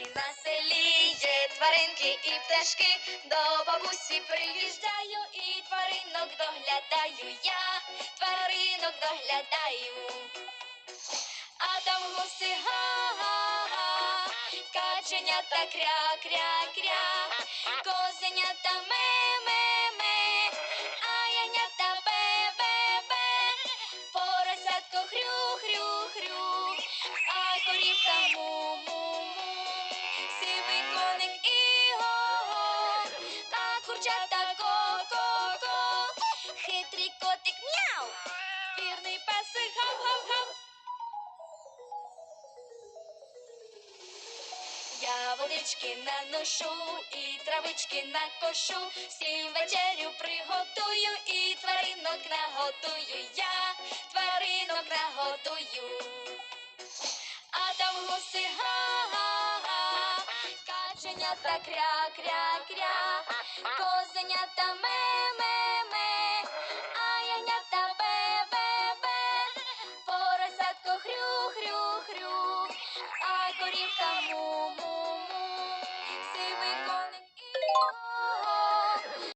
І на селі є тваринки і пташки. До бабусі приїжджаю і тваринок доглядаю. Я тваринок доглядаю. А там гуси га-га-га, каченята кря-кря-кря, козенята ме-ме-ме, а янята бе-бе-бе, поросятко хрю-хрю-хрю, а корівка му-му-му, котик мяу, вірний песик гав-гав-гав. Я водички наношу і травички накошу, всім вечерю приготую і тваринок нагодую. Я тваринок нагодую. А там гуси га-га-га, каченята кря-кря-кря, козенята ме-ме-ме, поросятко